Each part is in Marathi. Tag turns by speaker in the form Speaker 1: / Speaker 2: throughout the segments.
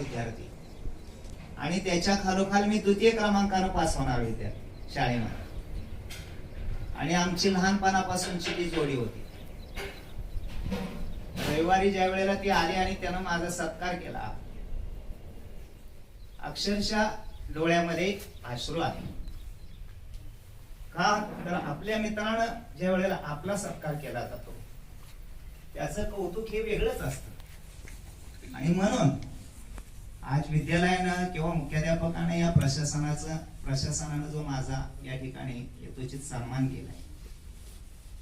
Speaker 1: विद्यार्थी. आणि त्याच्या खालोखाल मी द्वितीय क्रमांकानं पास होणार विद्यार्थी शाळेमध्ये. आणि आमची लहानपणापासूनची ती जोडी होती. रविवारी ज्या वेळेला ती आली आणि त्यानं माझा सत्कार केला अक्षरशः डोळ्यामध्ये अश्रू आले. का? तर आपल्या मित्रानं ज्या वेळेला आपला सत्कार केला जातो त्याचं कौतुक हे वेगळंच असतं. आणि म्हणून आज विद्यालयानं किंवा मुख्याध्यापकानं या प्रशासनाचं प्रशासनानं जो माझा या ठिकाणी यथोचित सन्मान केलाय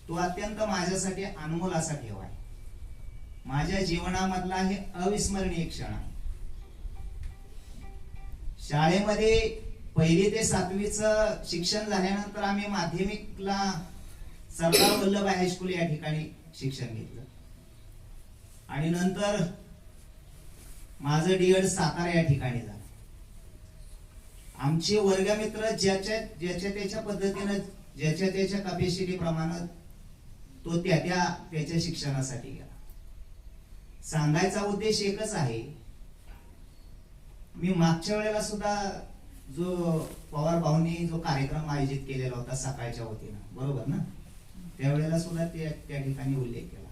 Speaker 1: तो अत्यंत माझ्यासाठी अनमोल असा ठेव आहे. माझ्या जीवनामधला हे अविस्मरणीय क्षण आहे. शाळेमध्ये पहिली ते सातवीच शिक्षण झाल्यानंतर आम्ही माध्यमिकला सरदार वल्लभ हायस्कूल या ठिकाणी शिक्षण घेतलं. आणि नंतर माझं डीएड सातारा या ठिकाणी झालं. आमचे वर्गमित्र ज्याच्या ज्याच्या त्याच्या पद्धतीनं ज्याच्या त्याच्या कपॅसिटी प्रमाणात तो त्या त्या त्याच्या शिक्षणासाठी गेला. सांगायचा उद्देश एकच आहे मी मागच्या वेळेला सुद्धा जो पवार भाऊंनी जो कार्यक्रम आयोजित केलेला होता सकाळच्या वतीनं बरोबर ना? त्यावेळेला सुद्धा त्या त्या ठिकाणी उल्लेख केला.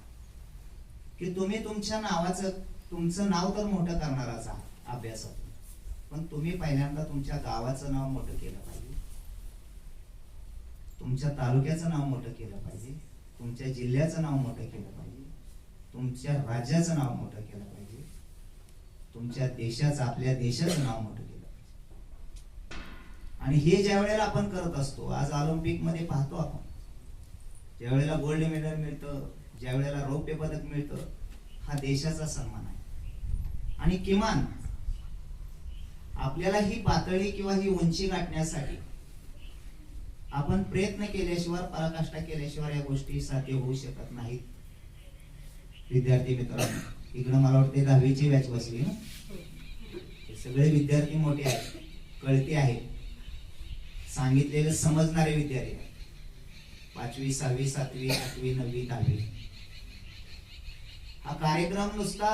Speaker 1: की तुम्ही तुमच्या नावाचं तुमचं नाव तर मोठं करणारच आहात अभ्यासात पण तुम्ही पहिल्यांदा तुमच्या गावाचं नाव मोठं केलं पाहिजे. तुमच्या तालुक्याचं नाव मोठं केलं पाहिजे. तुमच्या जिल्ह्याचं नाव मोठं केलं पाहिजे. तुमच्या राज्याचं नाव मोठं केलं पाहिजे. तुमच्या देशाचं आपल्या देशाचं नाव मोठं केलं पाहिजे. आणि हे ज्या वेळेला आपण करत असतो आज ऑलिम्पिकमध्ये पाहतो आपण. ज्या वेळेला गोल्ड मेडल मिळतं ज्या वेळेला रौप्य पदक मिळतं हा देशाचा सन्मान आहे. आणि किमान आपल्याला ही पातळी किंवा ही उंची गाठण्यासाठी आपण प्रयत्न केल्याशिवाय पराकाष्ठा केल्याशिवाय या गोष्टी साध्य होऊ शकत नाहीत. विद्यार्थी मित्रांनो इकडं मला वाटते दहावीची बॅच बसली ना? सगळे विद्यार्थी मोठे आहेत कळते आहेत सांगितलेलं समजणारे विद्यार्थी पाचवी सहावी सातवी आठवी नववी दहावी. हा कार्यक्रम नुसता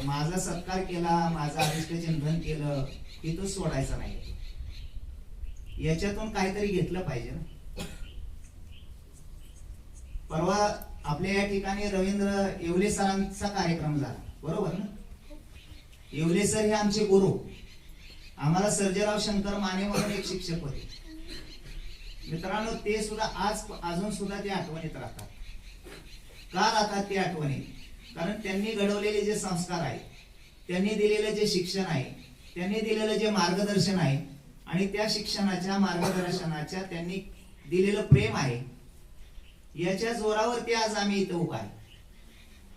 Speaker 1: माझा सत्कार केला माझं अधिष्ठचिंतन केलं की तो सोडायचा नाही. याच्यातून काहीतरी घेतलं पाहिजे ना. परवा आपल्या या ठिकाणी रवींद्र येवले सरांचा कार्यक्रम झाला बरोबर ना? येवले सर हे आमचे गुरु. आम्हाला सर्जेराव शंकर माने म्हणून एक शिक्षक होते. मित्रांनो ते सुद्धा आज अजून सुद्धा ते आठवणीत राहतात. का राहतात ते आठवणीत? कारण त्यांनी घडवलेले जे संस्कार आहेत त्यांनी दिलेलं जे शिक्षण आहे त्यांनी दिलेलं जे मार्गदर्शन आहे आणि त्या शिक्षणाच्या मार्गदर्शनाच्या त्यांनी दिलेलं प्रेम आहे याच्या जोरावरती आज आम्ही इथं उभा आहे.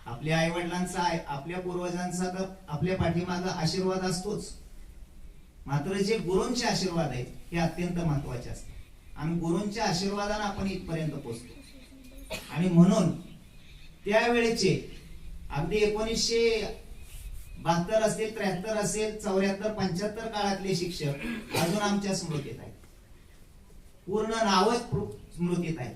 Speaker 1: आपल्या आईवडिलांचा आपल्या पूर्वजांचा तर आपल्या पाठीमागं आशीर्वाद असतोच. मात्र जे गुरूंचे आशीर्वाद आहेत हे अत्यंत महत्त्वाचे असतात. आणि गुरूंच्या आशीर्वादाने आपण इथपर्यंत पोहोचतो. आणि म्हणून त्यावेळेचे अगदी एकोणीसशे बहात्तर असेल त्र्याहत्तर असेल चौऱ्याहत्तर पंच्याहत्तर काळातले शिक्षक अजून आमच्या स्मृतीत आहेत. पूर्ण नावच स्मृतीत आहेत.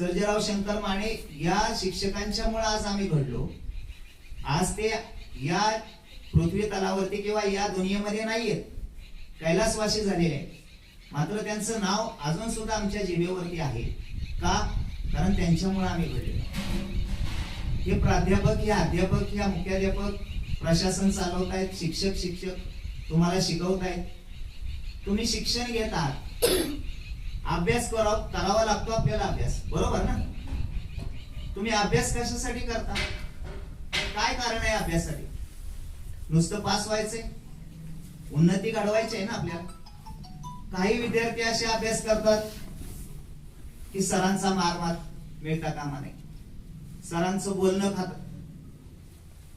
Speaker 1: सर्जेराव शंकर माने या शिक्षकांच्यामुळे आज आम्ही घडलो. आज ते या पृथ्वी तलावरती किंवा या दुनियेमध्ये नाहीयेत. कैलासवासी झालेले आहेत. मात्र त्यांचं नाव अजून सुद्धा आमच्या जीवेवरती आहे. का? कारण त्यांच्यामुळे आम्ही घडलेलो. हे प्राध्यापक हे अध्यापक हे मुख्याध्यापक प्रशासन चालवत आहेत शिक्षक शिक्षक तुम्हाला शिकवत आहेत तुम्ही शिक्षण घेत आहात. अभ्यास करा करावा लागतो आपल्याला अभ्यास. बरोबर ना? तुम्ही अभ्यास कशासाठी करता? काय कारण आहे अभ्यासासाठी? नुसतं पास व्हायचंय? उन्नती घडवायची आहे ना आपल्याला? काही विद्यार्थी असे अभ्यास करतात की सरांचा मार मार मिळता कामा नये. सरांचं बोलणं खात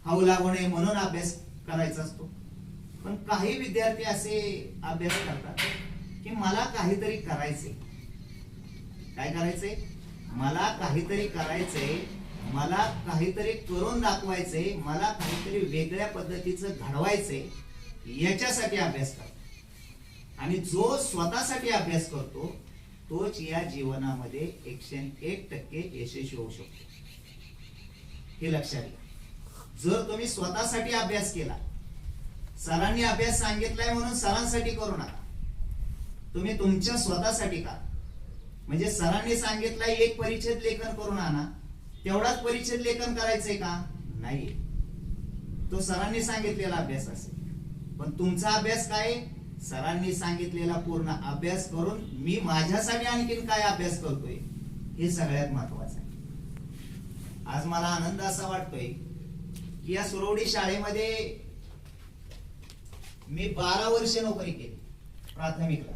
Speaker 1: हाऊ लागू नये म्हणून अभ्यास करायचा असतो. पण काही विद्यार्थी असे अभ्यास करतात की मला काहीतरी करायचे काय करायचंय? मला काहीतरी करायचंय मला काहीतरी करून दाखवायचंय मला काहीतरी वेगळ्या पद्धतीचं घडवायचंय याच्यासाठी अभ्यास करतो आणि जो स्वतःसाठी अभ्यास करतो तोच या जीवनामध्ये एकशे एक टक्के यशस्वी होऊ शकतो. हे लक्षात घ्या. जर तुम्ही स्वतःसाठी अभ्यास केला सरांनी अभ्यास सांगितलाय म्हणून सरांसाठी करू नका. तुम्ही तुमच्या स्वतःसाठी का? म्हणजे सरांनी सांगितलंय एक परिच्छेद लेखन करून आणा तेवढाच परिच्छेद लेखन करायचंय का? नाही तो सरांनी सांगितलेला अभ्यास असेल. पण तुमचा अभ्यास काय? सरांनी सांगितलेला पूर्ण अभ्यास करून मी माझ्यासाठी आणखीन काय अभ्यास करतोय? हे सगळ्यात महत्वाचं आज मला आनंद असा वाटतोय की या सुरवडी शाळेमध्ये मी बारा वर्ष नोकरी केली प्राथमिकला.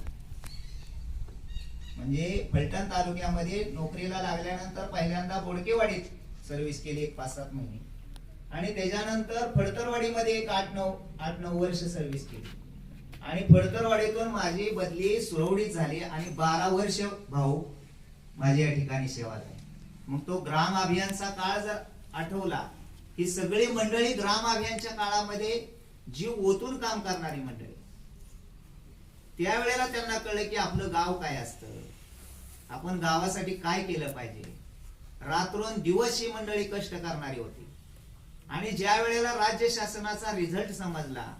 Speaker 1: म्हणजे फलटण तालुक्यामध्ये नोकरीला लागल्यानंतर पहिल्यांदा बोडकेवाडीत सर्व्हिस केली एक पाच सात महिने. आणि त्याच्यानंतर फडतरवाडीमध्ये एक आठ नऊ आठ नऊ वर्ष सर्व्हिस केली. आणि फडतरवाडीतून माझी बदली सुरवडीत झाली आणि बारा वर्ष भाऊ माझी या ठिकाणी सेवा झाली. मग तो ग्राम अभियानचा काळ जर आठवला ही सगळी मंडळी ग्राम अभियानच्या काळामध्ये जीव ओतून काम करणारी मंडळी. त्यावेळेला त्यांना कळलं की आपलं गाव काय असतं? आपण गावासाठी काय केलं पाहिजे? रात्रोन दिवस ही मंडळी कष्ट करणारी होती. आणि ज्या वेळेला राज्य शासनाचा रिझल्ट समजला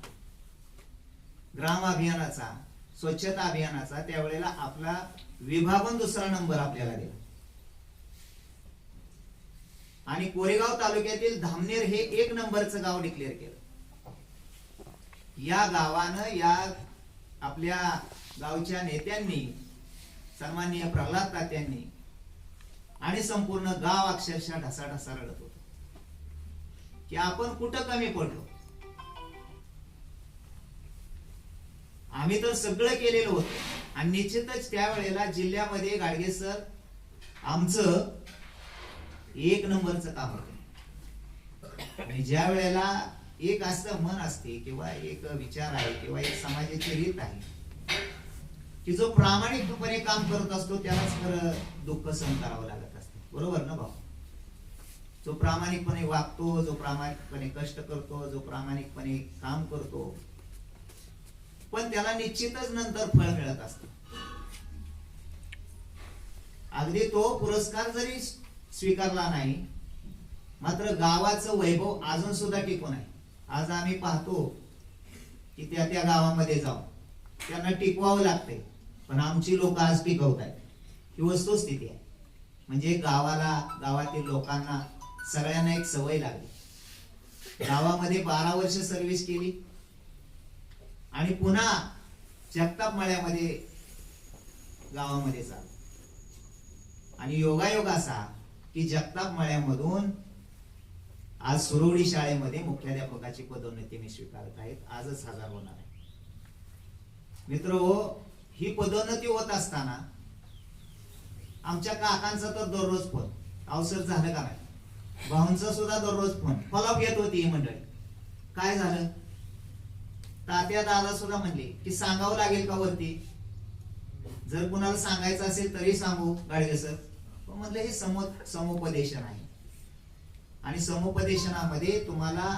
Speaker 1: ग्राम अभियानाचा स्वच्छता अभियानाचा त्यावेळेला आपला विभागून दुसरा नंबर आपल्याला दिला. आणि कोरेगाव तालुक्यातील धामनेर हे एक नंबरचं गाव डिक्लेअर केलं. या गावानं या आपल्या गावच्या नेत्यांनी सन्माननीय प्रल्हाद तात्यांनी आणि संपूर्ण गाव अक्षरशः ढसाढसा रडत होत. की आपण कुठं कमी पडलो? आम्ही तर सगळं केलेलं होतं. आणि निश्चितच त्यावेळेला जिल्ह्यामध्ये गाडगे सर आमचं एक नंबरचं काम होतं. आणि ज्या वेळेला एक असं मन असते किंवा एक विचार आहे किंवा एक समाजाची रीत आहे की जो प्रामाणिकपणे काम करत असतो त्यालाच खरं दुःख सहन करावं लागत असतं. बरोबर ना भाऊ? जो प्रामाणिकपणे वागतो जो प्रामाणिकपणे कष्ट करतो जो प्रामाणिकपणे काम करतो पण त्याला निश्चितच नंतर फळ मिळत असत. अगदी तो पुरस्कार जरी स्वीकारला नाही. मात्र गावाचं वैभव अजून सुद्धा टिकून आहे. आज आम्ही पाहतो की त्या त्या गावामध्ये जाऊ त्यांना टिकवावं लागतंय. पण आमची लोक आज टिकवत आहेत. ही वस्तुस्थिती आहे. म्हणजे गावाला गावातील लोकांना सगळ्यांना एक सवय लागली. गावामध्ये बारा वर्ष सर्व्हिस केली. आणि पुन्हा जगताप मळ्यामध्ये गावामध्ये चाल आणि योगायोग असा की जगताप मळ्यामधून आज सुरवडी शाळेमध्ये मुख्याध्यापकाची पदोन्नती मी स्वीकारत आहेत आजच हजार होणार आहे. मित्र ही पदोन्नती होत असताना आमच्या काकांचा तर दररोज फोन. अवसर झालं का नाही? भाऊंचा सुद्धा दररोज फोन. फॉलोअप घेत होती ही मंडळी. काय झालं? तात्या दादा सुद्धा म्हणले की सांगावं लागेल का वरती? जर कुणाला सांगायचं असेल तरी सांगू गाडगे सर. म्हटलं हे समो समुपदेशन आहे. आणि समुपदेशनामध्ये तुम्हाला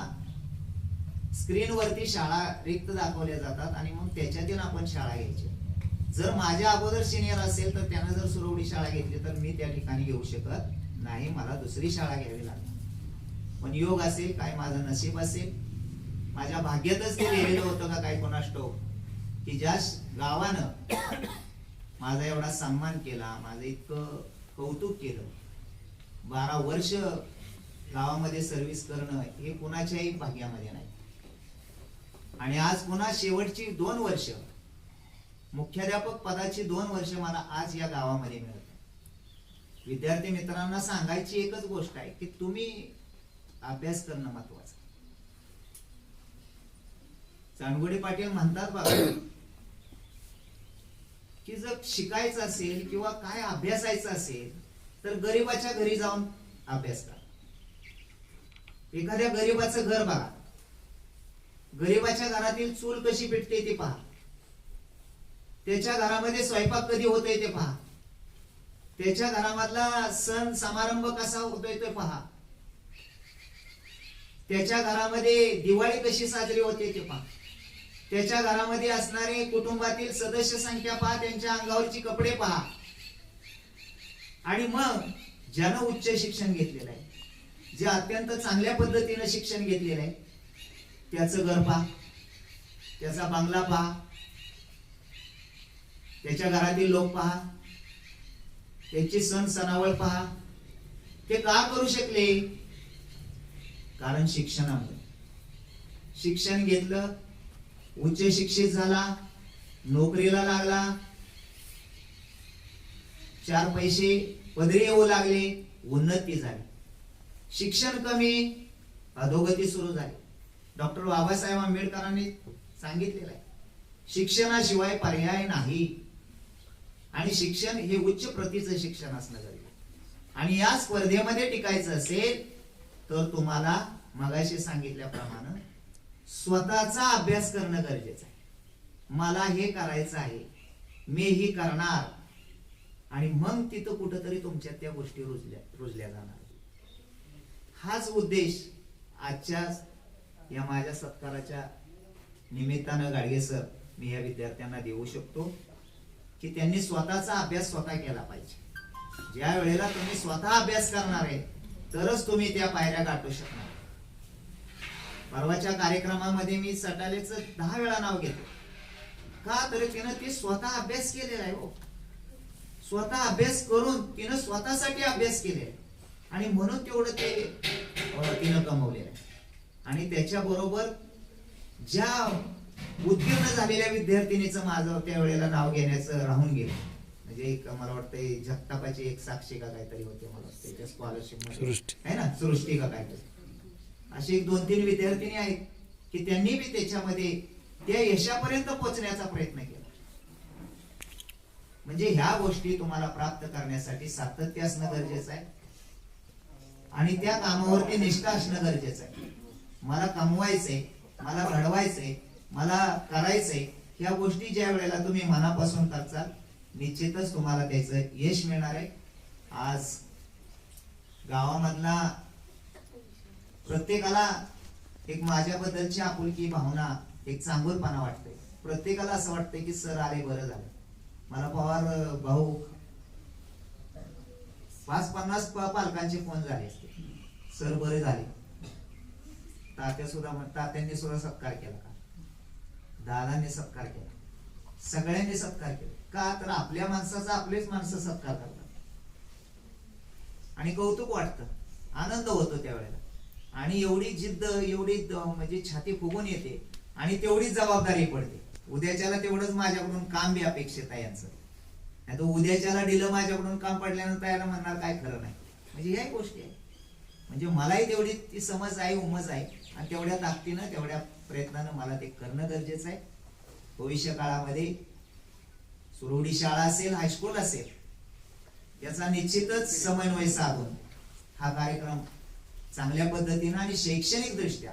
Speaker 1: स्क्रीनवरती शाळा रिक्त दाखवल्या जातात आणि मग त्याच्यातून आपण शाळा घ्यायची. जर माझ्या अगोदर सिनियर असेल तर त्यानं जर सुरवडी शाळा घेतली तर मी त्या ठिकाणी घेऊ शकत नाही. मला दुसरी शाळा घ्यावी लागणार. पण योग असेल काय माझं नशीब असेल माझ्या भाग्यातच ते लिहिलेलं होतं का काय कोणास की ज्या गावानं माझा एवढा सन्मान केला माझं इतकं कौतुक केलं. बारा वर्ष गावामध्ये सर्व्हिस करणं हे कुणाच्याही भाग्यामध्ये नाही. आणि आज पुन्हा शेवटची दोन वर्ष मुख्याध्यापक पदाची दोन वर्ष मला आज या गावामध्ये मिळत विद्यार्थी मित्रांना सांगायची एकच गोष्ट आहे की तुम्ही अभ्यास करणं महत्वाचं चांदगुडे पाटील म्हणतात बघा शिकायचं असेल किंवा काय अभ्यासायचं असेल तर गरीबाच्या घरी जाऊन अभ्यास करा. एखाद्या गरीबाचं घर बघा. गरीबाच्या घरातील चूल कशी पेटते ते पहा. त्याच्या घरामध्ये स्वयंपाक कधी होतोय ते पहा. त्याच्या घरामधला सण समारंभ कसा होतोय ते पहा. त्याच्या घरामध्ये दिवाळी कशी साजरी होते ते पहा. त्याच्या घरामध्ये असणारे कुटुंबातील सदस्य संख्या पहा त्यांच्या अंगावरची कपडे पहा. आणि मग ज्यानं उच्च शिक्षण घेतलेलं आहे जे अत्यंत चांगल्या पद्धतीनं शिक्षण घेतलेलं आहे त्याचं घर पहा. त्याचा बांगला पहा. त्याच्या घरातील लोक पहा. त्यांची सण सणावळ पहा. ते का करू शकले? कारण शिक्षणामुळे. शिक्षण घेतलं उच्च शिक्षित झाला नोकरीला लागला. चार पैसे पदरी येऊ लागले उन्नती झाली. शिक्षण कमी अधोगती सुरू झाली. डॉक्टर बाबासाहेब आंबेडकरांनी सांगितलेलं आहे शिक्षणाशिवाय पर्याय नाही. आणि शिक्षण हे उच्च प्रतीचं शिक्षण असणं गरजेचं आणि या स्पर्धेमध्ये टिकायचं असेल तर तुम्हाला मगाशी सांगितल्याप्रमाणे स्वतःचा अभ्यास करणं गरजेचं आहे. मला हे करायचं आहे मी ही करणार. आणि मग तिथं कुठंतरी तुमच्या त्या गोष्टी रुजल्या रुजल्या जाणार. हाच उद्देश आजच्या या माझ्या सत्काराच्या निमित्तानं गाडगे सर मी या विद्यार्थ्यांना देऊ शकतो की त्यांनी स्वतःचा अभ्यास स्वतः केला पाहिजे. ज्या वेळेला तुम्ही स्वतः अभ्यास करणार आहे तरच तुम्ही त्या पायऱ्या गाठू शकणार. परवाच्या कार्यक्रमामध्ये मी सटालेचं दहा वेळा नाव घेतो का? तर तिनं ते स्वतः अभ्यास केलेला आहे हो. स्वतः अभ्यास करून तिनं स्वतःसाठी अभ्यास केले आणि म्हणून तेवढं ते तिनं कमवलेलं आहे. आणि त्याच्याबरोबर ज्या उत्तीर्ण झालेल्या विद्यार्थिनीचं माझं त्यावेळेला नाव घेण्याचं राहून गेलं. म्हणजे एक मला वाटतं जगतापाची एक साक्षी का काहीतरी होते मला वाटतं स्कॉलरशिप
Speaker 2: सृष्टी.
Speaker 1: आहे ना? सृष्टी का काहीतरी. असे एक दोन तीन विद्यार्थिनी आहेत की त्यांनी बी त्याच्यामध्ये त्या यशापर्यंत पोहोचण्याचा प्रयत्न केला. म्हणजे ह्या गोष्टी तुम्हाला प्राप्त करण्यासाठी सातत्य असणं गरजेचं आहे. आणि त्या कामावरती निष्ठा असणं गरजेचं आहे. मला कमवायचंय मला घडवायचंय मला करायचंय ह्या गोष्टी ज्या वेळेला तुम्ही मनापासून करचाल निश्चितच तुम्हाला त्याचं यश मिळणार आहे. आज गावामधला प्रत्येकाला एक माझ्याबद्दलची आपुलकी भावना एक चांगुलपणा वाटते प्रत्येकाला असं वाटतंय की सर आले बरं झालं. मला पवार भाऊ पाच पन्नास प- पालकांचे फोन झाले असते. सर बरे झाले. तात्या सुद्धा तात्यांनी सुद्धा सत्कार केला. का दादांनी सत्कार केला. सगळ्यांनी सत्कार केला. का? तर आपल्या माणसाचा आपलेच माणसं सत्कार करतात. आणि कौतुक वाटतं. आनंद होतो त्यावेळेला. आणि एवढी जिद्द एवढी द- म्हणजे छाती फुगून येते आणि तेवढीच जबाबदारी पडते. उद्याच्याला तेवढंच माझ्याकडून काम बी अपेक्षित आहे यांचं. नाही तर उद्याच्याला डिलं माझ्याकडून काम पडल्यानंतर याला म्हणणार काय खरं नाही. म्हणजे ह्याही गोष्टी आहे म्हणजे मलाही तेवढी ती समज आहे उमज आहे आणि तेवढ्या ताकदीनं तेवढ्या प्रयत्नानं मला ते करणं गरजेचं आहे. भविष्य काळामध्ये सुरवडी शाळा असेल हायस्कूल असेल याचा निश्चितच समन्वय साधून हा कार्यक्रम चांगल्या पद्धतीनं आणि शैक्षणिक दृष्ट्या.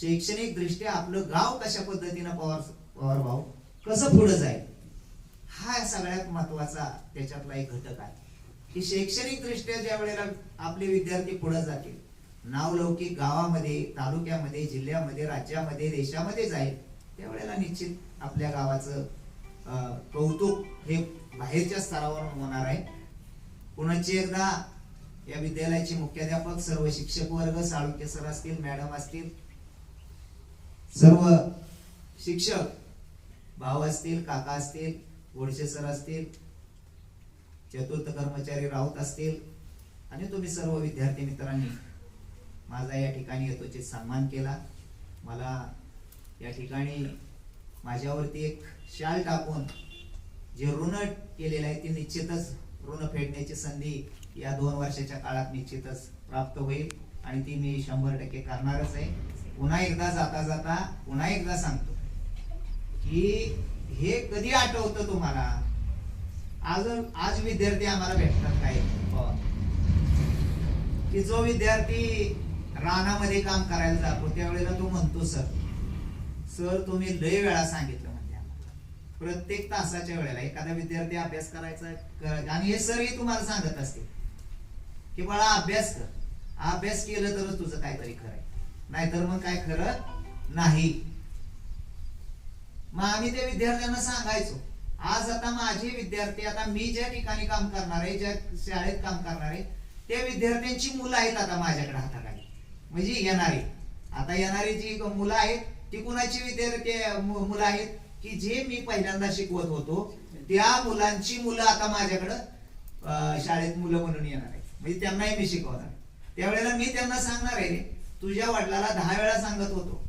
Speaker 1: शैक्षणिक दृष्ट्या आपलं गाव कशा पद्धतीनं पवार पवार भाऊ? कसं पुढे जाईल? हा सगळ्यात महत्त्वाचा त्याच्यातला एक घटक आहे. की शैक्षणिक दृष्ट्या ज्या वेळेला आपले विद्यार्थी पुढे जातील नावलौकिक गावामध्ये तालुक्यामध्ये जिल्ह्यामध्ये राज्यामध्ये देशामध्ये जाईल त्यावेळेला निश्चित आपल्या गावाचं कौतुक हे बाहेरच्या स्तरावरून होणार आहे. पुन्हा एकदा या विद्यालयाचे मुख्याध्यापक सर्व शिक्षक वर्ग साळुंके सर असतील मॅडम असतील सर्व शिक्षक भाऊ असतील काका असतील गोडसे सर असतील चतुर्थ कर्मचारी राऊत असतील आणि तुम्ही सर्व विद्यार्थी मित्रांनी माझा या ठिकाणी यथोचित सन्मान केला. मला या ठिकाणी माझ्यावरती एक शाल टाकून जे ऋण केलेलं आहे ते निश्चितच ऋण फेडण्याची संधी या दोन वर्षाच्या काळात निश्चितच प्राप्त होईल आणि ती मी शंभर टक्के करणारच आहे. पुन्हा एकदा जाता जाता पुन्हा एकदा सांगतो की हे कधी आठवतं तुम्हाला? आज आज विद्यार्थी आम्हाला भेटतात काय की जो विद्यार्थी रानामध्ये काम करायला जातो त्यावेळेला तो म्हणतो सर सर तुम्ही लय वेळा सांगितलं म्हणजे आम्हाला. प्रत्येक तासाच्या वेळेला एखादा विद्यार्थी अभ्यास करायचा आणि हे सरही तुम्हाला सांगत असते की बाळा अभ्यास कर. अभ्यास केलं तरच तुझं काहीतरी खरं आहे नाहीतर मग काय खरं नाही. मग आम्ही त्या विद्यार्थ्यांना सांगायचो आज आता माझे विद्यार्थी आता मी ज्या ठिकाणी काम करणार आहे ज्या शाळेत काम करणार आहे त्या विद्यार्थ्यांची मुलं आहेत आता माझ्याकडे हाताखाली. म्हणजे येणारी. आता येणारी जी मुलं आहेत ती कुणाची विद्यार्थी मुलं आहेत? की जे मी पहिल्यांदा शिकवत होतो त्या मुलांची मुलं आता माझ्याकडं शाळेत मुलं म्हणून येणार आहेत. म्हणजे त्यांनाही मी शिकवणार. त्यावेळेला मी त्यांना सांगणार आहे रे तुझ्या वडिलाला दहा वेळा सांगत होतो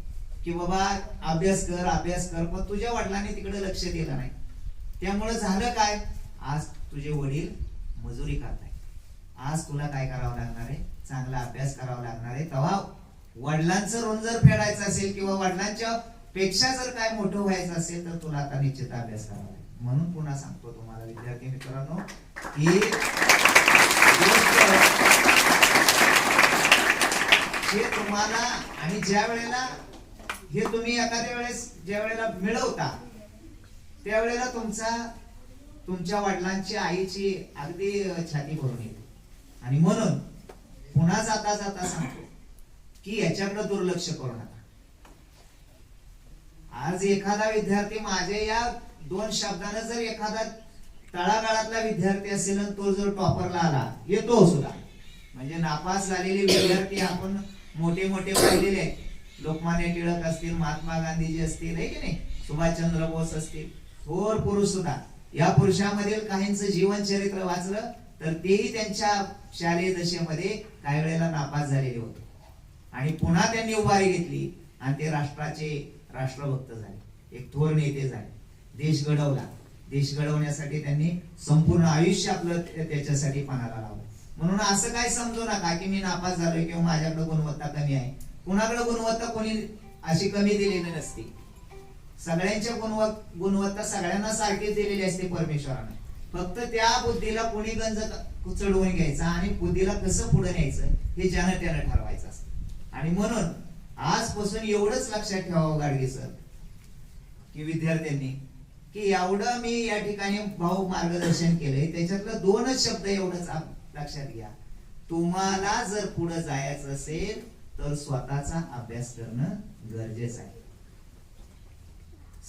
Speaker 1: की बाबा अभ्यास कर अभ्यास कर. पण तुझ्या वडिलांनी तिकडे लक्ष दिलं नाही. त्यामुळे झालं काय? आज तुझे वडील मजुरी करताय आज तुला काय करावं लागणार आहे? चांगला अभ्यास करावा लागणार आहे. तेव्हा वडिलांचं ऋण जर फेडायचं असेल किंवा वडिलांच्या पेक्षा जर काय मोठं व्हायचं असेल तर तुला आता निश्चित अभ्यास करावा लागेल. म्हणून पुन्हा सांगतो तुम्हाला विद्यार्थी मित्रांनो की हे तुम्हाला आणि ज्या वेळेला हे तुम्ही एखाद्या वेळेस ज्या वेळेला मिळवता त्यावेळेला तुमचा तुमच्या वडिलांची आईची अगदी छाती भरून येते. आणि म्हणून पुन्हा जाता जाता सांगतो की याच्याकडे दुर्लक्ष करू नका. आज एखादा विद्यार्थी माझ्या या दोन शब्दानं जर एखादा तळागाळातला विद्यार्थी असेल तो जर टॉपरला आला येतो सुद्धा. म्हणजे नापास झालेले विद्यार्थी आपण मोठे मोठे पाहिलेले आहेत. लोकमान्य टिळक असतील महात्मा गांधीजी असतील आहे की नाही? सुभाषचंद्र बोस असतील थोर पुरुष सुद्धा. या पुरुषामधील काहींचं जीवन चरित्र वाचलं तर तेही त्यांच्या शालेय दशेमध्ये काही वेळेला नापास झालेले होते. आणि पुन्हा त्यांनी उभारी घेतली आणि ते राष्ट्राचे राष्ट्रभक्त झाले. एक थोर नेते झाले. देश घडवला. देश घडवण्यासाठी त्यांनी संपूर्ण आयुष्य आपलं त्याच्यासाठी पणाला लावलं. म्हणून असं काय समजू नका की मी नापास झालोय किंवा माझ्याकडे गुणवत्ता कमी आहे. कुणाकडे गुणवत्ता कोणी अशी कमी दिलेली नसते. सगळ्यांच्या गुणवत्ता गुणवत्ता सगळ्यांना सारखीच दिलेली असते परमेश्वराने. फक्त त्या बुद्धीला कोणी गंज चढवून घ्यायचा आणि बुद्धीला कसं पुढे न्यायचं हे ज्यानं त्यानं ठरवायचं असतं. आणि म्हणून आजपासून एवढंच लक्षात ठेवावं गाडगे सर की विद्यार्थ्यांनी की एवढं मी या ठिकाणी भाऊ मार्गदर्शन केलंय. त्याच्यातलं दोनच शब्द एवढंच लक्षात घ्या. तुम्हाला जर पुढे जायचं असेल तर स्वतःचा अभ्यास करणं गरजेचं आहे.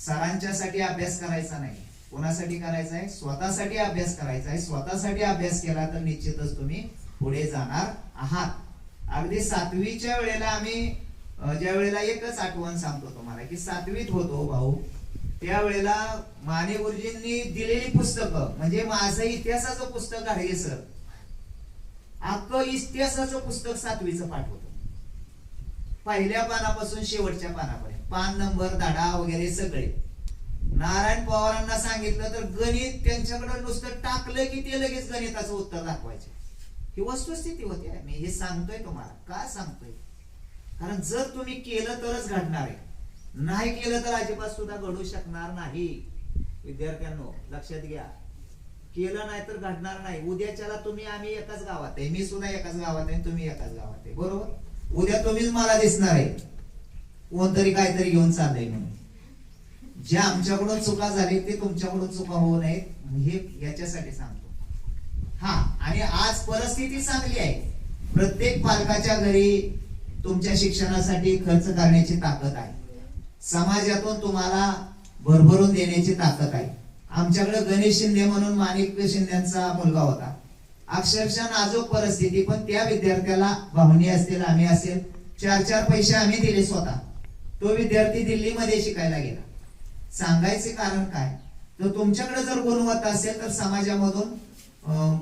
Speaker 1: सरांच्यासाठी अभ्यास करायचा नाही. कोणासाठी करायचा आहे? स्वतःसाठी अभ्यास करायचा आहे. स्वतःसाठी अभ्यास केला तर निश्चितच तुम्ही पुढे जाणार आहात. अगदी सातवीच्या वेळेला आम्ही ज्या वेळेला एकच आठवण सांगतो तुम्हाला की सातवीत होतो भाऊ. त्यावेळेला माने गुरुजींनी दिलेली पुस्तकं म्हणजे माझं इतिहासाचं पुस्तक आहे सर. अख्खं इतिहासाचं पुस्तक सातवीचं पाठवतो पहिल्या पानापासून शेवटच्या पानापर्यंत. पान नंबर धडा वगैरे सगळे. नारायण पवारांना सांगितलं तर गणित त्यांच्याकडे नुसतं टाकलं की ते लगेच गणिताचं उत्तर दाखवायचे. ही वस्तुस्थिती होती. मी हे सांगतोय तुम्हाला. का सांगतोय? कारण जर तुम्ही केलं तरच घडणार आहे. नाही केलं तर अजिबात सुद्धा घडू शकणार नाही. विद्यार्थ्यांनो लक्षात घ्या. केलं नाही तर घडणार नाही. उद्याच्याला तुम्ही आम्ही एकाच गावात आहे. मी सुद्धा एकाच गावात आहे तुम्ही एकाच गावात आहे. बरोबर? उद्या तुम्हीच मला दिसणार आहे. कोणतरी काहीतरी घेऊन चाललंय म्हणून. ज्या आमच्याकडून चुका झाली ते तुमच्याकडून चुका होऊ नयेत. हे याच्यासाठी सांगतो. हा आणि आज परिस्थिती चांगली आहे. प्रत्येक पालकाच्या घरी तुमच्या शिक्षणासाठी खर्च करण्याची ताकद आहे. समाजातून तुम्हाला भरभरून देण्याची ताकद आहे. आमच्याकडे गणेश शिंदे म्हणून माणिक शिंदेचा मुलगा होता. अक्षरशः नाजूक परिस्थिती पण त्या विद्यार्थ्याला भावनी असतील आम्ही असेल. चार चार पैसे आम्ही दिले स्वतः. तो विद्यार्थी दिल्लीमध्ये शिकायला गेला. सांगायचे कारण काय? तर तुमच्याकडे जर गुणवत्ता असेल तर समाजामधून अं,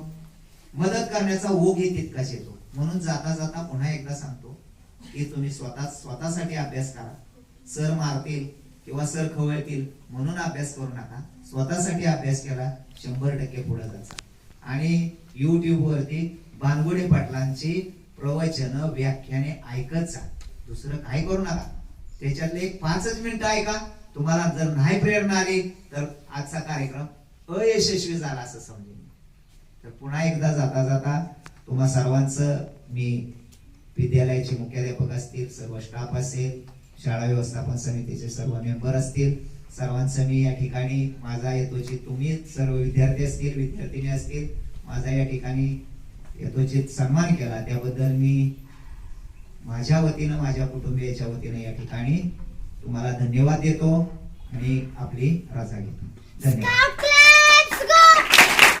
Speaker 1: मदत करण्याचा ओघ हे तितकाच येतो. म्हणून जाता जाता पुन्हा एकदा सांगतो की तुम्ही स्वतः स्वतःसाठी अभ्यास करा. सर मारतील किंवा सर खवळतील म्हणून अभ्यास करू नका. स्वतःसाठी अभ्यास केला शंभर टक्के पुढे जायचा आणि युट्यूबवरती बानगुडे पाटलांची प्रवचन व्याख्याने ऐकत जा. दुसरं काही करू नका. त्याच्यातले एक पाचच मिनिटं ऐका. तुम्हाला जर नाही प्रेरणा आली तर आजचा कार्यक्रम अयशस्वी झाला असं समजेन तर पुन्हा एकदा जाता जाता तुम्हा सर्वांचं मी विद्यालयाचे मुख्याध्यापक असतील सर्व स्टाफ असेल शाळा व्यवस्थापन समितीचे सर्व मेंबर असतील. सर्वांचं मी या ठिकाणी माझा येतोची तुम्ही सर्व विद्यार्थी असतील विद्यार्थिनी असतील माझा या ठिकाणी यथोचित सन्मान केला. त्याबद्दल मी माझ्या वतीनं माझ्या कुटुंबियाच्या वतीनं या ठिकाणी तुम्हाला धन्यवाद देतो आणि आपली रजा घेतो. धन्यवाद.